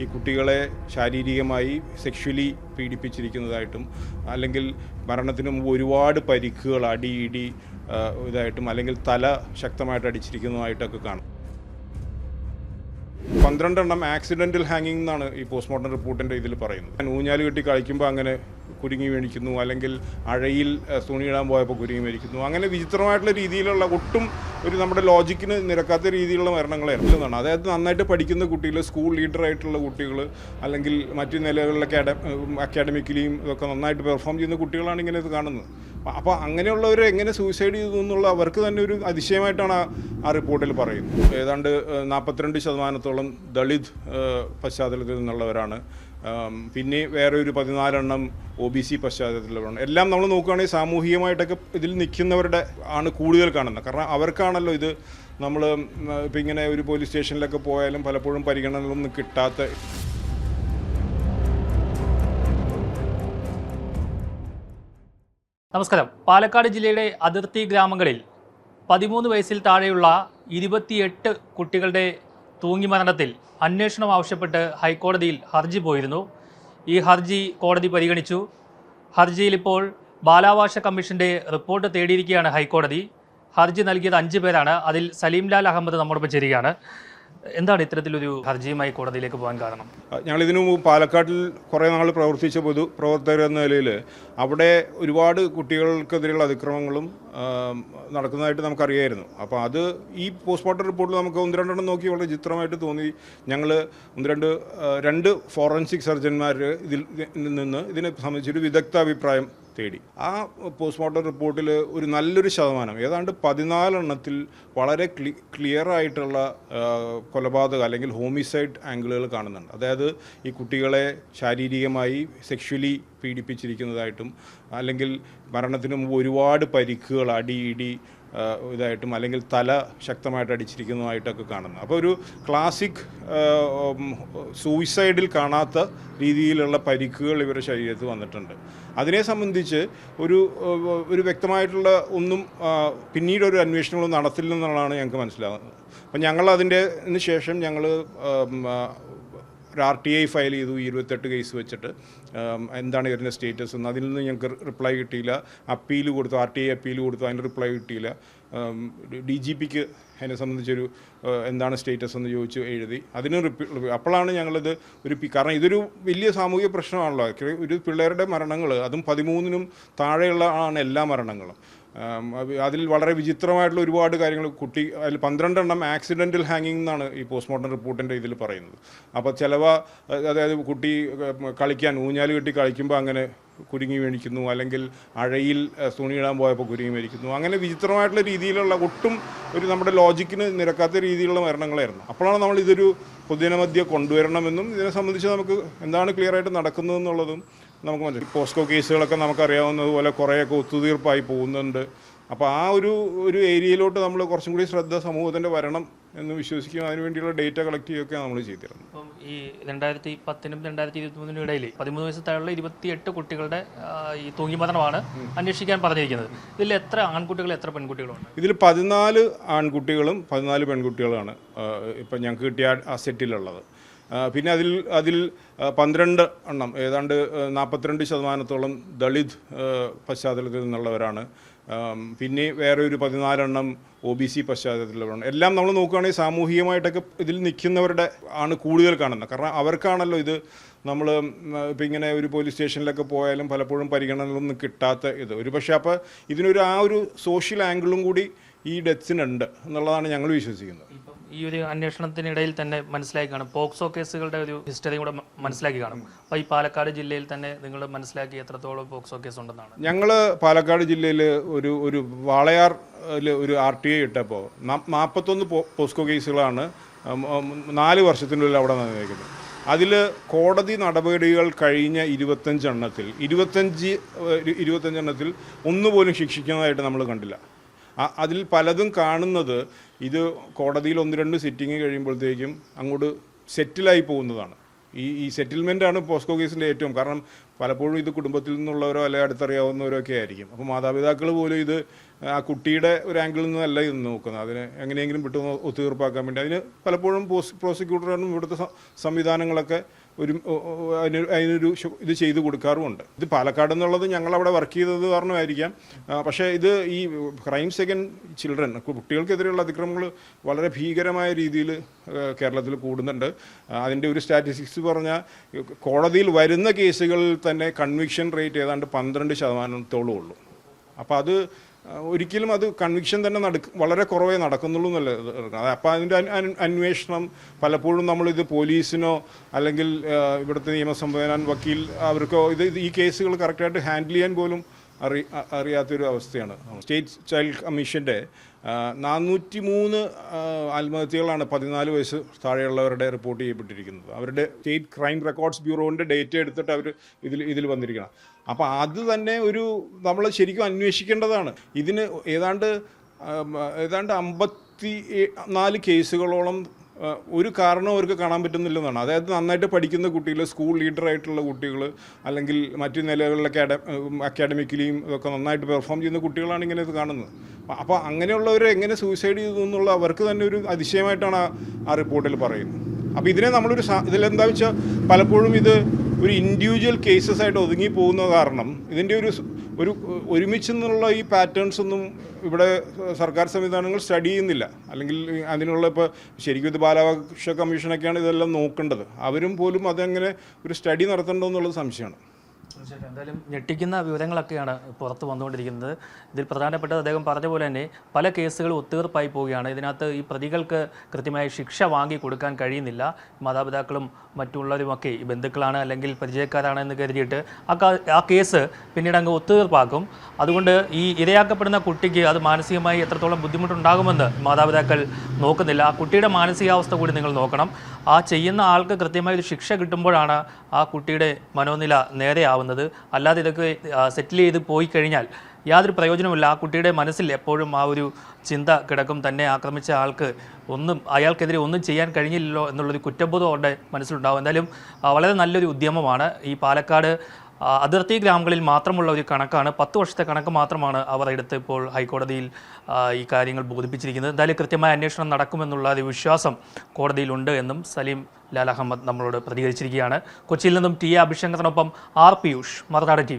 ഈ കുട്ടികളെ ശാരീരികമായി സെക്ഷലി പീഡിപ്പിച്ചിരിക്കുന്നതായിട്ടും അല്ലെങ്കിൽ മരണത്തിന് മുമ്പ് ഒരുപാട് പരിക്കുകൾ അടി ഇടി ഇതായിട്ടും അല്ലെങ്കിൽ തല ശക്തമായിട്ട് അടിച്ചിരിക്കുന്നതായിട്ടൊക്കെ കാണും. പന്ത്രണ്ടെണ്ണം ആക്സിഡന്റൽ ഹാങ്ങിങ് എന്നാണ് ഈ പോസ്റ്റ്മോർട്ടം റിപ്പോർട്ടിന്റെ ഇതിൽ പറയുന്നത്. ഊഞ്ഞാൽ കെട്ടി കളിക്കുമ്പോൾ അങ്ങനെ കുരുങ്ങി മേടിക്കുന്നു അല്ലെങ്കിൽ അഴയിൽ തുണിയിടാൻ പോയപ്പോൾ കുരുങ്ങി മേടിക്കുന്നു. അങ്ങനെ വിചിത്രമായിട്ടുള്ള രീതിയിലുള്ള ഒട്ടും ഒരു നമ്മുടെ ലോജിക്കിന് നിരക്കാത്ത രീതിയിലുള്ള മരണങ്ങളായിരുന്നു എന്നാണ് അതായത് നന്നായിട്ട് പഠിക്കുന്ന കുട്ടികൾ സ്കൂൾ ലീഡറായിട്ടുള്ള കുട്ടികൾ അല്ലെങ്കിൽ മറ്റ് നിലകളിലൊക്കെ അക്കാഡമിക്കലിയും ഇതൊക്കെ നന്നായിട്ട് പെർഫോം ചെയ്യുന്ന കുട്ടികളാണ് ഇങ്ങനെ ഇത് കാണുന്നത്. അപ്പോൾ അങ്ങനെയുള്ളവർ എങ്ങനെ സൂയിസൈഡ് ചെയ്തു എന്നുള്ള അവർക്ക് തന്നെ ഒരു അതിശയമായിട്ടാണ് ആ- റിപ്പോർട്ടിൽ പറയുന്നത്. ഏതാണ്ട് നാൽപ്പത്തിരണ്ട് ശതമാനത്തോളം ദളിത് പശ്ചാത്തലത്തിൽ നിന്നുള്ളവരാണ് പിന്നെ വേറെ ഒരു പതിനാലെണ്ണം ഒ ബി സി പശ്ചാത്തലത്തിലുള്ളവരാണ് എല്ലാം നമ്മൾ നോക്കുകയാണെങ്കിൽ സാമൂഹികമായിട്ടൊക്കെ ഇതിൽ നിൽക്കുന്നവരുടെ ആണ് കൂടുതൽ കാണുന്നത്. കാരണം അവർക്കാണല്ലോ ഇത് നമ്മൾ ഇപ്പം ഇങ്ങനെ ഒരു പോലീസ് സ്റ്റേഷനിലൊക്കെ പോയാലും പലപ്പോഴും പരിഗണനകളൊന്നും കിട്ടാത്ത നമസ്കാരം. പാലക്കാട് ജില്ലയുടെ അതിർത്തി ഗ്രാമങ്ങളിൽ പതിമൂന്ന് വയസ്സിൽ താഴെയുള്ള ഇരുപത്തിയെട്ട് കുട്ടികളുടെ തൂങ്ങിമരണത്തിൽ അന്വേഷണം ആവശ്യപ്പെട്ട് ഹൈക്കോടതിയിൽ ഹർജി പോയിരുന്നു. ഈ ഹർജി കോടതി പരിഗണിച്ചു. ഹർജിയിൽ ഇപ്പോൾ ബാലാവകാശ കമ്മീഷന്റെ റിപ്പോർട്ട് തേടിയിരിക്കുകയാണ് ഹൈക്കോടതി. ഹർജി നൽകിയത് അഞ്ച് പേരാണ്. അതിൽ സലീംലാൽ അഹമ്മദ് നമ്മോടൊപ്പം ചേരുകയാണ്. എന്താണ് ഇത്തരത്തിലൊരു ഹർജിയുമായി കോടതിയിലേക്ക് പോകാൻ കാരണം? ഞങ്ങൾ ഇതിനു മുമ്പ് പാലക്കാട്ടിൽ കുറേ നാൾ പ്രവർത്തിച്ച പൊതു പ്രവർത്തകർ എന്ന നിലയിൽ അവിടെ ഒരുപാട് കുട്ടികൾക്കെതിരെയുള്ള അതിക്രമങ്ങളും നടക്കുന്നതായിട്ട് നമുക്കറിയായിരുന്നു. അപ്പോൾ അത് ഈ പോസ്റ്റ്മോർട്ടം റിപ്പോർട്ടിൽ നമുക്ക് ഒന്ന് രണ്ടെണ്ണം നോക്കി വളരെ ചിത്രമായിട്ട് തോന്നി. ഞങ്ങൾ ഒന്ന് രണ്ട് രണ്ട് ഫോറൻസിക് സർജന്മാർ ഇതിൽ നിന്ന് ഇതിനെ സംബന്ധിച്ചൊരു വിദഗ്ധ അഭിപ്രായം തേടി. ആ പോസ്റ്റ്മോർട്ടം റിപ്പോർട്ടിൽ ഒരു നല്ലൊരു ശതമാനം ഏതാണ്ട് പതിനാലെണ്ണത്തിൽ വളരെ ക്ലി ക്ലിയർ ആയിട്ടുള്ള കൊലപാതകം അല്ലെങ്കിൽ ഹോമിസൈഡ് ആംഗിളുകൾ കാണുന്നുണ്ട്. അതായത് ഈ കുട്ടികളെ ശാരീരികമായി സെക്ഷലി പീഡിപ്പിച്ചിരിക്കുന്നതായിട്ടും അല്ലെങ്കിൽ മരണത്തിന് മുമ്പ് ഒരുപാട് പരിക്കുകൾ അടിയിടി ഇതായിട്ടും അല്ലെങ്കിൽ തല ശക്തമായിട്ട് അടിച്ചിരിക്കുന്നതായിട്ടൊക്കെ കാണുന്നു. അപ്പോൾ ഒരു ക്ലാസിക് സൂയിസൈഡിൽ കാണാത്ത രീതിയിലുള്ള പരിക്കുകൾ ഇവരുടെ ശരീരത്തിൽ വന്നിട്ടുണ്ട്. അതിനെ സംബന്ധിച്ച് ഒരു ഒരു വ്യക്തമായിട്ടുള്ള ഒന്നും പിന്നീട് ഒരു അന്വേഷണങ്ങളും നടത്തില്ലെന്നുള്ളതാണ് ഞങ്ങൾക്ക് മനസ്സിലാകുന്നത് അപ്പം ഞങ്ങൾ അതിന്റെ ശേഷം ഞങ്ങൾ ഒരു ആർ ടി ഐ ഫയൽ ചെയ്തു ഇരുപത്തെട്ട് കേസ് വെച്ചിട്ട്. എന്താണ് ഇതിന്റെ സ്റ്റേറ്റസ് എന്ന്. അതിൽ നിന്ന് ഞങ്ങൾക്ക് റിപ്ലൈ കിട്ടിയില്ല. അപ്പീൽ കൊടുത്തു ആർ ടി ഐ അപ്പീൽ കൊടുത്തു അതിന് റിപ്ലൈ കിട്ടിയില്ല. ഡി ജി പിക്ക് എന്നെ സംബന്ധിച്ചൊരു എന്താണ് സ്റ്റേറ്റസ് എന്ന് ചോദിച്ചു എഴുതി. അതിന് അപ്പോഴാണ് ഞങ്ങളിത് ഒരു കാരണം ഇതൊരു വലിയ സാമൂഹിക പ്രശ്നമാണല്ലോ. ഒരു പിള്ളേരുടെ മരണങ്ങൾ അതും പതിമൂന്നിനും താഴെയുള്ള ആണ് എല്ലാ മരണങ്ങളും. അതിൽ വളരെ വിചിത്രമായിട്ടുള്ള ഒരുപാട് കാര്യങ്ങൾ കുട്ടി അതിൽ പന്ത്രണ്ടെണ്ണം ആക്സിഡന്റൽ ഹാങ്ങിങ് എന്നാണ് ഈ പോസ്റ്റ്മോർട്ടം റിപ്പോർട്ടിന്റെ ഇതിൽ പറയുന്നത്. അപ്പോൾ ചിലവ അതായത് കുട്ടി കളിക്കാൻ ഊഞ്ഞാൽ കെട്ടി കളിക്കുമ്പോൾ അങ്ങനെ കുരുങ്ങി മേടിക്കുന്നു അല്ലെങ്കിൽ അഴയിൽ തുണിയിടാൻ പോയപ്പോൾ കുരുങ്ങി മേടിക്കുന്നു അങ്ങനെ വിചിത്രമായിട്ടുള്ള രീതിയിലുള്ള ഒട്ടും ഒരു നമ്മുടെ ലോജിക്കിന് നിരക്കാത്ത രീതിയിലുള്ള മരണങ്ങളായിരുന്നു. അപ്പോഴാണ് നമ്മൾ ഇതൊരു പൊതുജനമധ്യ കൊണ്ടുവരണമെന്നും ഇതിനെ സംബന്ധിച്ച് നമുക്ക് എന്താണ് ക്ലിയറായിട്ട് നടക്കുന്നതെന്നുള്ളതും നമുക്ക് മനസ്സിലായി പോസ്കോ കേസുകളൊക്കെ നമുക്കറിയാവുന്നതുപോലെ കുറേയൊക്കെ ഒത്തുതീർപ്പായി പോകുന്നുണ്ട്. അപ്പോൾ ആ ഒരു ഒരു ഏരിയയിലോട്ട് നമ്മൾ കുറച്ചും കൂടി ശ്രദ്ധ സമൂഹത്തിന്റെ വരണം എന്ന് വിശ്വസിക്കുകയും അതിനുവേണ്ടിയുള്ള ഡേറ്റ കളക്ട് ചെയ്യുകയൊക്കെ നമ്മൾ ചെയ്തിരുന്നു. അപ്പം ഈ രണ്ടായിരത്തി പത്തിനും രണ്ടായിരത്തി ഇരുപത്തി മൂന്നിനും ഇടയിൽ പതിമൂന്ന് വയസ്സ് താഴെയുള്ള ഇരുപത്തിയെട്ട് കുട്ടികളുടെ ഈ തൂങ്ങിമരണമാണ് അന്വേഷിക്കാൻ പറഞ്ഞിരിക്കുന്നത്. ഇതിൽ എത്ര ആൺകുട്ടികൾ എത്ര പെൺകുട്ടികളുണ്ട്? ഇതിൽ പതിനാല് ആൺകുട്ടികളും പതിനാല് പെൺകുട്ടികളാണ് ഇപ്പം ഞങ്ങൾക്ക് കിട്ടിയ ആ സെറ്റിലുള്ളത്. പിന്നെ അതിൽ അതിൽ പന്ത്രണ്ട് എണ്ണം ഏതാണ്ട് നാൽപ്പത്തിരണ്ട് ശതമാനത്തോളം ദളിത് പശ്ചാത്തലത്തിൽ നിന്നുള്ളവരാണ്. പിന്നെ വേറെ ഒരു പതിനാലെണ്ണം ഒ ബി സി പശ്ചാത്തലത്തിലുള്ളവരാണ്. എല്ലാം നമ്മൾ നോക്കുകയാണെങ്കിൽ സാമൂഹികമായിട്ടൊക്കെ ഇതിൽ നിൽക്കുന്നവരുടെ ആണ് കൂടുതൽ കാണുന്നത്. കാരണം അവർക്കാണല്ലോ ഇത് നമ്മൾ ഇപ്പം ഇങ്ങനെ ഒരു പോലീസ് സ്റ്റേഷനിലൊക്കെ പോയാലും പലപ്പോഴും പരിഗണനകളൊന്നും കിട്ടാത്ത ഇത്. ഒരു പക്ഷേ അപ്പോൾ ഇതിനൊരു ആ ഒരു സോഷ്യൽ ആംഗിളും കൂടി ഈ ഡെത്തിനുണ്ട് എന്നുള്ളതാണ് ഞങ്ങൾ വിശ്വസിക്കുന്നത്. ഈ ഒരു അന്വേഷണത്തിനിടയിൽ തന്നെ മനസ്സിലാക്കി കാണും. പോക്സോ കേസുകളുടെ ഒരു ഹിസ്റ്ററി കൂടെ മനസ്സിലാക്കി കാണും. അപ്പോൾ ഈ പാലക്കാട് ജില്ലയിൽ തന്നെ നിങ്ങൾ മനസ്സിലാക്കി എത്രത്തോളം പോക്സോ കേസ് ഉണ്ടെന്നാണ് ഞങ്ങൾ പാലക്കാട് ജില്ലയിൽ ഒരു ഒരു വാളയാർ ഒരു ആർ ടി ഐ ഇട്ടപ്പോൾ നാൽപ്പത്തൊന്ന് പോസ്കോ കേസുകളാണ് നാല് വർഷത്തിനുള്ളിൽ അവിടെ നിന്നേക്കുന്നത് അതിൽ കോടതി നടപടികൾ കഴിഞ്ഞ ഇരുപത്തഞ്ചെണ്ണത്തിൽ ഇരുപത്തഞ്ച് ഇരുപത്തഞ്ചെണ്ണത്തിൽ ഒന്നുപോലും ശിക്ഷിക്കുന്നതായിട്ട് നമ്മൾ കണ്ടില്ല. അതിൽ പലതും കാണുന്നത് ഇത് കോടതിയിൽ ഒന്ന് രണ്ട് സിറ്റിംഗ് കഴിയുമ്പോഴത്തേക്കും അങ്ങോട്ട് സെറ്റിലായി പോകുന്നതാണ്. ഈ ഈ സെറ്റിൽമെന്റാണ് പോസ്കോ കേസിന്റെ ഏറ്റവും കാരണം പലപ്പോഴും ഇത് കുടുംബത്തിൽ നിന്നുള്ളവരോ അല്ലെങ്കിൽ അടുത്തറിയാവുന്നവരോ ഒക്കെ ആയിരിക്കും. അപ്പോൾ മാതാപിതാക്കൾ പോലും ഇത് ആ കുട്ടിയുടെ ഒരു ആംഗിളിൽ നിന്നല്ല ഇത് നോക്കുന്നത്. അതിന് എങ്ങനെയെങ്കിലും വിട്ടു ഒത്തുതീർപ്പാക്കാൻ വേണ്ടി. അതിന് പലപ്പോഴും പ്രോസിക്യൂട്ടറും ഇവിടുത്തെ സംവിധാനങ്ങളൊക്കെ ഒരു അതിന് അതിനൊരു ഇത് ചെയ്തു കൊടുക്കാറുമുണ്ട്. ഇത് പാലക്കാട് എന്നുള്ളത് ഞങ്ങളവിടെ വർക്ക് ചെയ്തത് കാരണമായിരിക്കാം. പക്ഷേ ഇത് ഈ ക്രൈംസ് അഗൻ ചിൽഡ്രൻ കുട്ടികൾക്കെതിരെയുള്ള അതിക്രമങ്ങൾ വളരെ ഭീകരമായ രീതിയിൽ കേരളത്തിൽ കൂടുന്നുണ്ട്. അതിന്റെ ഒരു സ്റ്റാറ്റിസ്റ്റിക്സ് പറഞ്ഞാൽ കോടതിയിൽ വരുന്ന കേസുകളിൽ തന്നെ കൺവിക്ഷൻ റേറ്റ് ഏതാണ്ട് പന്ത്രണ്ട് ശതമാനത്തോളം ഉള്ളൂ. അപ്പോൾ അത് ഒരിക്കലും അത് കൺവിക്ഷൻ തന്നെ നടക്ക് വളരെ കുറവേ നടക്കുന്നുള്ളൂ എന്നല്ല അപ്പോൾ അതിന്റെ അന്- അന്- അന്വേഷണം പലപ്പോഴും നമ്മളിത് പോലീസിനോ അല്ലെങ്കിൽ ഇവിടുത്തെ നിയമസംവിധാനം വക്കീൽ അവർക്കോ ഇത് ഈ കേസുകൾ കറക്റ്റായിട്ട് ഹാൻഡിൽ ചെയ്യാൻ പോലും അറി അറിയാത്തൊരു അവസ്ഥയാണ് സ്റ്റേറ്റ് ചൈൽഡ് കമ്മീഷന്റെ നാനൂറ്റി മൂന്ന് ആത്മഹത്യകളാണ് പതിനാല് വയസ്സ് താഴെയുള്ളവരുടെ റിപ്പോർട്ട് ചെയ്യപ്പെട്ടിരിക്കുന്നത്. അവരുടെ സ്റ്റേറ്റ് ക്രൈം റെക്കോർഡ്സ് ബ്യൂറോന്റെ ഡേറ്റ എടുത്തിട്ട് അവർ ഇതിൽ ഇതിൽ വന്നിരിക്കണം. അപ്പോൾ അത് തന്നെ ഒരു നമ്മൾ ശരിക്കും അന്വേഷിക്കേണ്ടതാണ്. ഇതിന് ഏതാണ്ട് ഏതാണ്ട് അമ്പത്തി നാല് കേസുകളോളം ഒരു കാരണം അവർക്ക് കാണാൻ പറ്റുന്നില്ലെന്നാണ്. അതായത് നന്നായിട്ട് പഠിക്കുന്ന കുട്ടികൾ സ്കൂൾ ലീഡറായിട്ടുള്ള കുട്ടികൾ അല്ലെങ്കിൽ മറ്റു നിലകളിലൊക്കെ അക്കാഡമിക്കലിയും ഇതൊക്കെ നന്നായിട്ട് പെർഫോം ചെയ്യുന്ന കുട്ടികളാണ് ഇങ്ങനെ ഇത് കാണുന്നത്. അപ്പോൾ അങ്ങനെയുള്ളവരെ എങ്ങനെ സൂയിസൈഡ് ചെയ്തു എന്നുള്ള അവർക്ക് തന്നെ ഒരു അതിശയമായിട്ടാണ് ആ- റിപ്പോർട്ടിൽ പറയുന്നത്. അപ്പോൾ ഇതിനെ നമ്മളൊരു ഇതിലെന്താ വെച്ചാൽ പലപ്പോഴും ഇത് ഒരു ഇൻഡിവിജ്വൽ കേസസ് ആയിട്ട് ഒതുങ്ങി പോകുന്ന കാരണം ഇതിന്റെ ഒരു ഒരു ഒരുമിച്ച് നിന്നുള്ള ഈ പാറ്റേൺസ് ഒന്നും ഇവിടെ സർക്കാർ സംവിധാനങ്ങൾ സ്റ്റഡി ചെയ്യുന്നില്ല. അല്ലെങ്കിൽ അതിനുള്ള ഇപ്പോൾ ശരിക്കും ഇത് ബാലാവകാശ കമ്മീഷനൊക്കെയാണ് ഇതെല്ലാം നോക്കേണ്ടത്. അവരും പോലും അതെങ്ങനെ ഒരു സ്റ്റഡി നടത്തേണ്ടതെന്നുള്ളത് സംശയമാണ്. എന്തായാലും ഞെട്ടിക്കുന്ന വിവരങ്ങളൊക്കെയാണ് പുറത്ത് വന്നുകൊണ്ടിരിക്കുന്നത്. ഇതിൽ പ്രധാനപ്പെട്ടത് അദ്ദേഹം പറഞ്ഞ പോലെ തന്നെ പല കേസുകൾ ഒത്തീർപ്പായി പോവുകയാണ്. ഇതിനകത്ത് ഈ പ്രതികൾക്ക് കൃത്യമായ ശിക്ഷ വാങ്ങി കൊടുക്കാൻ കഴിയുന്നില്ല. മാതാപിതാക്കളും മറ്റുള്ളവരുമൊക്കെ ഈ ബന്ധുക്കളാണ് അല്ലെങ്കിൽ പരിചയക്കാരാണ് എന്ന് കരുതിയിട്ട് ആ ആ കേസ് പിന്നീട് അങ്ങ് ഒത്തുതീർപ്പാക്കും. അതുകൊണ്ട് ഈ ഇരയാക്കപ്പെടുന്ന കുട്ടിക്ക് അത് മാനസികമായി എത്രത്തോളം ബുദ്ധിമുട്ടുണ്ടാകുമെന്ന് മാതാപിതാക്കൾ നോക്കുന്നില്ല. ആ കുട്ടിയുടെ മാനസികാവസ്ഥ കൂടി നിങ്ങൾ നോക്കണം. ആ ചെയ്യുന്ന ആൾക്ക് കൃത്യമായ ഒരു ശിക്ഷ കിട്ടുമ്പോഴാണ് ആ കുട്ടിയുടെ മനോനില നേരെയാവുന്നത്. അല്ലാതെ ഇതൊക്കെ സെറ്റിൽ ചെയ്ത് പോയി കഴിഞ്ഞാൽ യാതൊരു പ്രയോജനമില്ല ആ കുട്ടിയുടെ മനസ്സിൽ എപ്പോഴും ആ ഒരു ചിന്ത കിടക്കും. തന്നെ ആക്രമിച്ച ആൾക്ക് ഒന്നും അയാൾക്കെതിരെ ഒന്നും ചെയ്യാൻ കഴിഞ്ഞില്ലല്ലോ എന്നുള്ളൊരു കുറ്റബോധം അവരുടെ മനസ്സിലുണ്ടാവും. എന്തായാലും വളരെ നല്ലൊരു ഉദ്യമമാണ്. ഈ പാലക്കാട് അതിർത്തി ഗ്രാമങ്ങളിൽ മാത്രമുള്ള ഒരു കണക്കാണ്. പത്ത് വർഷത്തെ കണക്ക് മാത്രമാണ് അവർ എടുത്ത് ഇപ്പോൾ ഹൈക്കോടതിയിൽ ഈ കാര്യങ്ങൾ ബോധിപ്പിച്ചിരിക്കുന്നത്. എന്തായാലും കൃത്യമായ അന്വേഷണം നടക്കുമെന്നുള്ള ഒരു വിശ്വാസം കോടതിയിലുണ്ട് എന്നും സലീം ലാൽ അഹമ്മദ് നമ്മളോട് പ്രതികരിച്ചിരിക്കുകയാണ്. കൊച്ചിയിൽ നിന്നും ടി എ അഭിശങ്കറിനൊപ്പം ആർ പിയൂഷ് മറുനാട് ടി